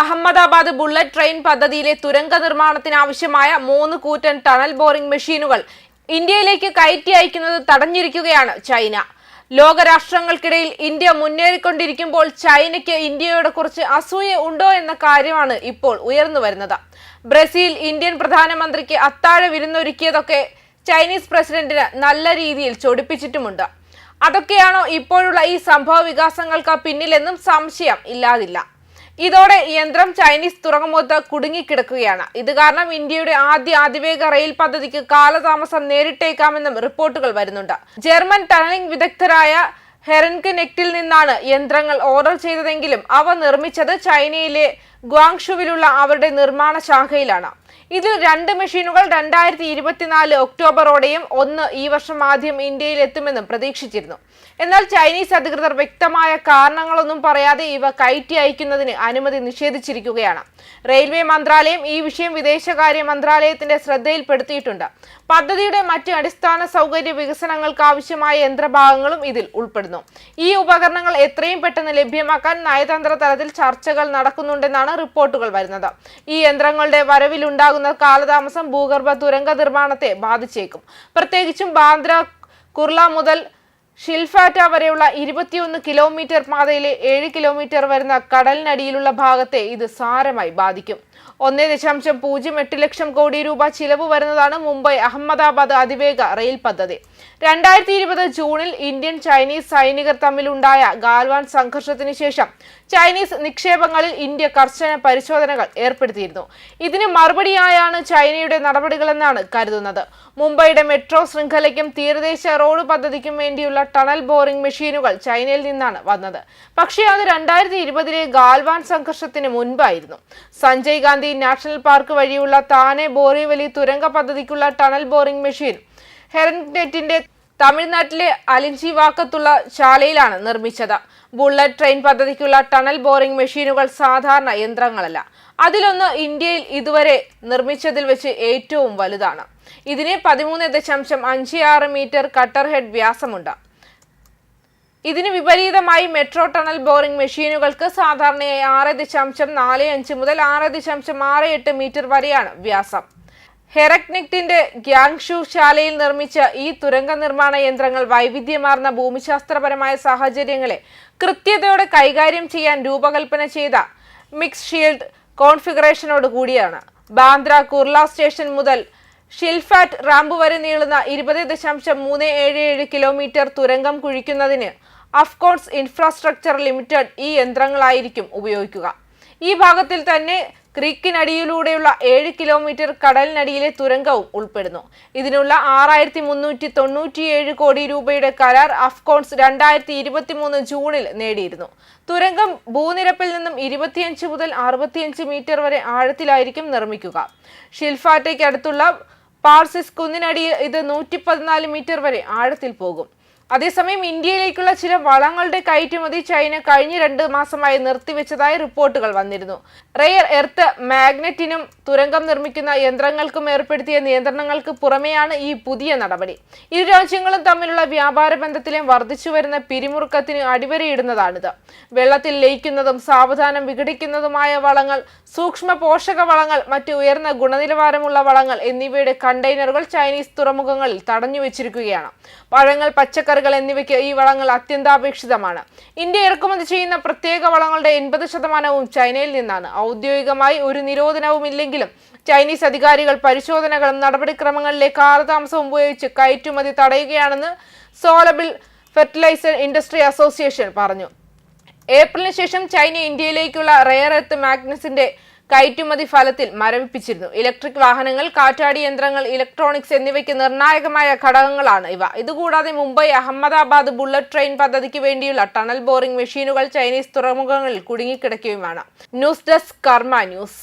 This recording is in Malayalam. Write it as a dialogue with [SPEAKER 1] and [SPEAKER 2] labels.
[SPEAKER 1] അഹമ്മദാബാദ് ബുള്ളറ്റ് ട്രെയിൻ പദ്ധതിയിലെ തുരങ്ക നിർമ്മാണത്തിനാവശ്യമായ മൂന്ന് കൂറ്റൻ ടണൽ ബോറിംഗ് മെഷീനുകൾ ഇന്ത്യയിലേക്ക് കയറ്റി അയക്കുന്നത് തടഞ്ഞിരിക്കുകയാണ് ചൈന. ലോകരാഷ്ട്രങ്ങൾക്കിടയിൽ ഇന്ത്യ മുന്നേറിക്കൊണ്ടിരിക്കുമ്പോൾ ചൈനയ്ക്ക് ഇന്ത്യയോട് കുറച്ച് അസൂയ ഉണ്ടോ എന്ന കാര്യമാണ് ഇപ്പോൾ ഉയർന്നു വരുന്നത്. ബ്രസീൽ ഇന്ത്യൻ പ്രധാനമന്ത്രിക്ക് അത്താഴ വിരുന്നൊരുക്കിയതൊക്കെ ചൈനീസ് പ്രസിഡന്റിന് നല്ല രീതിയിൽ ചൊടിപ്പിച്ചിട്ടുമുണ്ട്. അതൊക്കെയാണോ ഇപ്പോഴുള്ള ഈ സംഭവ വികാസങ്ങൾക്ക് പിന്നിലെന്നും സംശയം ഇല്ലാതില്ല. ഇതോടെ യന്ത്രം ചൈനീസ് തുറമുഖത്ത് കുടുങ്ങിക്കിടക്കുകയാണ്. ഇത് കാരണം ഇന്ത്യയുടെ ആദ്യ അതിവേഗ റെയിൽ പദ്ധതിക്ക് കാലതാമസം നേരിട്ടേക്കാമെന്നും റിപ്പോർട്ടുകൾ വരുന്നുണ്ട്. ജർമ്മൻ ടണലിംഗ് വിദഗ്ധരായ ഹെറൻകനെക്റ്റിൽ നിന്നാണ് യന്ത്രങ്ങൾ ഓർഡർ ചെയ്തതെങ്കിലും അവ നിർമ്മിച്ചത് ചൈനയിലെ ഗ്വാങ്ഷുവിലുള്ള അവരുടെ നിർമ്മാണ ശാഖയിലാണ്. ഇതിൽ രണ്ട് മെഷീനുകൾ രണ്ടായിരത്തി ഇരുപത്തിനാല് ഒക്ടോബറോടെയും ഒന്ന് ഈ വർഷം ആദ്യം ഇന്ത്യയിൽ എത്തുമെന്നും പ്രതീക്ഷിച്ചിരുന്നു. എന്നാൽ ചൈനീസ് അധികൃതർ വ്യക്തമായ കാരണങ്ങളൊന്നും പറയാതെ ഇവ കയറ്റി അയക്കുന്നതിന് അനുമതി നിഷേധിച്ചിരിക്കുകയാണ്. റെയിൽവേ മന്ത്രാലയം ഈ വിഷയം വിദേശകാര്യ മന്ത്രാലയത്തിന്റെ ശ്രദ്ധയിൽപ്പെടുത്തിയിട്ടുണ്ട്. പദ്ധതിയുടെ മറ്റ് അടിസ്ഥാന സൗകര്യ വികസനങ്ങൾക്ക് ആവശ്യമായ യന്ത്രഭാഗങ്ങളും ഇതിൽ ഉൾപ്പെടുന്നു. ഈ ഉപകരണങ്ങൾ എത്രയും പെട്ടെന്ന് ലഭ്യമാക്കാൻ നയതന്ത്ര തലത്തിൽ ചർച്ചകൾ നടക്കുന്നുണ്ടെന്നാണ് റിപ്പോർട്ടുകൾ വരുന്നത്. ഈ യന്ത്രങ്ങളുടെ വരവിലുണ്ടാകുന്ന കാലതാമസം ഭൂഗർഭ തുരങ്ക നിർമ്മാണത്തെ ബാധിച്ചേക്കും. പ്രത്യേകിച്ചും ബാന്ദ്ര കുർള മുതൽ ഷിൽഫാറ്റ വരെയുള്ള ഇരുപത്തിയൊന്ന് കിലോമീറ്റർ പാതയിലെ ഏഴ് കിലോമീറ്റർ വരുന്ന കടലിനടിയിലുള്ള ഭാഗത്തെ ഇത് സാരമായി ബാധിക്കും. ഒന്നേ ദശാംശം പൂജ്യം എട്ട് ലക്ഷം കോടി രൂപ ചിലവ് വരുന്നതാണ് മുംബൈ അഹമ്മദാബാദ് അതിവേഗ റെയിൽ പദ്ധതി. രണ്ടായിരത്തി ഇരുപത് ജൂണിൽ ഇന്ത്യൻ ചൈനീസ് സൈനികർ തമ്മിലുണ്ടായ ഗാൽവാൻ സംഘർഷത്തിന് ശേഷം ചൈനീസ് നിക്ഷേപങ്ങളിൽ ഇന്ത്യ കർശന പരിശോധനകൾ ഏർപ്പെടുത്തിയിരുന്നു. ഇതിന് മറുപടിയായാണ് ചൈനയുടെ നടപടികളെന്നാണ് കരുതുന്നത്. മുംബൈയുടെ മെട്രോ ശൃംഖലയ്ക്കും തീരദേശ റോഡ് പദ്ധതിക്കും വേണ്ടിയുള്ള ടണൽ ബോറിംഗ് മെഷീനുകൾ ചൈനയിൽ നിന്നാണ് വന്നത്. പക്ഷേ അത് രണ്ടായിരത്തി ഇരുപതിലെ ഗാൽവാൻ സംഘർഷത്തിന് മുൻപായിരുന്നു. സഞ്ജയ് ഗാന്ധി നാഷണൽ പാർക്ക് വഴിയുള്ള താനെ ബോറിവലി തുരങ്ക പദ്ധതിക്കുള്ള ടണൽ ബോറിംഗ് മെഷീൻ ഹെറൻനെറ്റിന്റെ തമിഴ്നാട്ടിലെ അലിഞ്ചിവാക്കത്തുള്ള ശാലയിലാണ് നിർമ്മിച്ചത്. ബുള്ളറ്റ് ട്രെയിൻ പദ്ധതിക്കുള്ള ടണൽ ബോറിംഗ് മെഷീനുകൾ സാധാരണ യന്ത്രങ്ങളല്ല. അതിലൊന്ന് ഇന്ത്യയിൽ ഇതുവരെ നിർമ്മിച്ചതിൽ വെച്ച് ഏറ്റവും വലുതാണ്. ഇതിന് പതിമൂന്ന് ദശാംശം അഞ്ച് ആറ് മീറ്റർ കട്ടർ ഹെഡ് വ്യാസമുണ്ട്. ഇതിന് വിപരീതമായി മെട്രോ ടണൽ ബോറിംഗ് മെഷീനുകൾക്ക് സാധാരണയായി ആറ് ദശാംശം നാല് അഞ്ച് മുതൽ ആറ് ദശാംശം ആറ് എട്ട് മീറ്റർ വരെയാണ് വ്യാസം. ഹെറക്നിക്ടിന്റെ ഗ്യാങ്ഷു ശാലയിൽ നിർമ്മിച്ച ഈ തുരങ്ക നിർമ്മാണ യന്ത്രങ്ങൾ വൈവിധ്യമാർന്ന ഭൂമിശാസ്ത്രപരമായ സാഹചര്യങ്ങളെ കൃത്യതയോടെ കൈകാര്യം ചെയ്യാൻ രൂപകൽപ്പന ചെയ്ത മിക്സ് ഷീൽഡ് കോൺഫിഗറേഷനോട് കൂടിയാണ്. ബാന്ദ്ര കുർല സ്റ്റേഷൻ മുതൽ ഷിൽഫാറ്റ് റാമ്പ് വരെ നീളുന്ന ഇരുപത് ദശാംശം മൂന്ന് ഏഴ് ഏഴ് കിലോമീറ്റർ തുരങ്കം കുഴിക്കുന്നതിന് അഫ്കോൺസ് ഇൻഫ്രാസ്ട്രക്ചർ ലിമിറ്റഡ് ഈ യന്ത്രങ്ങളായിരിക്കും ഉപയോഗിക്കുക. ഈ ഭാഗത്തിൽ തന്നെ ക്രീക്കിനടിയിലൂടെയുള്ള ഏഴ് കിലോമീറ്റർ കടലിനടിയിലെ തുരങ്കവും ഉൾപ്പെടുന്നു. ഇതിനുള്ള ആറായിരത്തി മുന്നൂറ്റി തൊണ്ണൂറ്റിയേഴ് കോടി രൂപയുടെ കരാർ അഫ്കോൺസ് രണ്ടായിരത്തി ഇരുപത്തി മൂന്ന് ജൂണിൽ നേടിയിരുന്നു. തുരങ്കം ഭൂനിരപ്പിൽ നിന്നും ഇരുപത്തിയഞ്ച് മുതൽ അറുപത്തിയഞ്ച് മീറ്റർ വരെ ആഴത്തിലായിരിക്കും നിർമ്മിക്കുക. ഷിൽഫാറ്റയ്ക്ക് അടുത്തുള്ള പാർസിസ് കുന്നിനടിയിൽ ഇത് നൂറ്റി പതിനാല് മീറ്റർ വരെ ആഴത്തിൽ പോകും. അതേസമയം ഇന്ത്യയിലേക്കുള്ള ചില വളങ്ങളുടെ കയറ്റുമതി ചൈന കഴിഞ്ഞ രണ്ട് മാസമായി നിർത്തിവെച്ചതായി റിപ്പോർട്ടുകൾ വന്നിരുന്നു. റെയർ എർത്ത് മാഗ്നറ്റിനും തുരങ്കം നിർമ്മിക്കുന്ന യന്ത്രങ്ങൾക്കും ഏർപ്പെടുത്തിയ നിയന്ത്രണങ്ങൾക്ക് പുറമെയാണ് ഈ പുതിയ നടപടി. ഇരു രാജ്യങ്ങളും തമ്മിലുള്ള വ്യാപാര ബന്ധത്തിലെ വർദ്ധിച്ചുവരുന്ന പിരിമുറുക്കത്തിന് അടിവരയിടുന്നതാണിത്. വെള്ളത്തിൽ ലയിക്കുന്നതും സാവധാനം വിഘടിക്കുന്നതുമായ വളങ്ങൾ സൂക്ഷ്മ പോഷക വളങ്ങൾ മറ്റ് ഉയർന്ന ഗുണനിലവാരമുള്ള വളങ്ങൾ എന്നിവയുടെ കണ്ടെയ്നറുകൾ ചൈനീസ് തുറമുഖങ്ങളിൽ തടഞ്ഞു വെച്ചിരിക്കുകയാണ് പഴങ്ങൾ പച്ചക്കറികൾ എന്നിവയ്ക്ക് ഈ വളങ്ങൾ അത്യന്താപേക്ഷിതമാണ്. ഇന്ത്യ ഇറക്കുമതി ചെയ്യുന്ന പ്രത്യേക വളങ്ങളുടെ എൺപത് ശതമാനവും ചൈനയിൽ നിന്നാണ്. ഔദ്യോഗികമായി ഒരു നിരോധനവും ഇല്ലെങ്കിലും ചൈനീസ് അധികാരികൾ പരിശോധനകളും നടപടിക്രമങ്ങളിലെ കാലതാമസം ഉപയോഗിച്ച് കയറ്റുമതി തടയുകയാണെന്ന് സോളബിൾ ഫെർട്ടിലൈസർ ഇൻഡസ്ട്രി അസോസിയേഷൻ പറഞ്ഞു. ഏപ്രിലിന് ശേഷം ചൈന ഇന്ത്യയിലേക്കുള്ള റെയർ എർത്ത് മാഗ്നസിന്റെ കയറ്റുമതി ഫലത്തിൽ മരവിപ്പിച്ചിരുന്നു. ഇലക്ട്രിക് വാഹനങ്ങൾ കാറ്റാടി യന്ത്രങ്ങൾ ഇലക്ട്രോണിക്സ് എന്നിവയ്ക്ക് നിർണായകമായ ഘടകങ്ങളാണ് ഇവ. ഇതുകൂടാതെ മുംബൈ അഹമ്മദാബാദ് ബുള്ളറ്റ് ട്രെയിൻ പദ്ധതിക്ക് വേണ്ടിയുള്ള ടണൽ ബോറിംഗ് മെഷീനുകൾ ചൈനീസ് തുറമുഖങ്ങളിൽ കുടുങ്ങിക്കിടക്കുകയുമാണ്. News desk Karma news.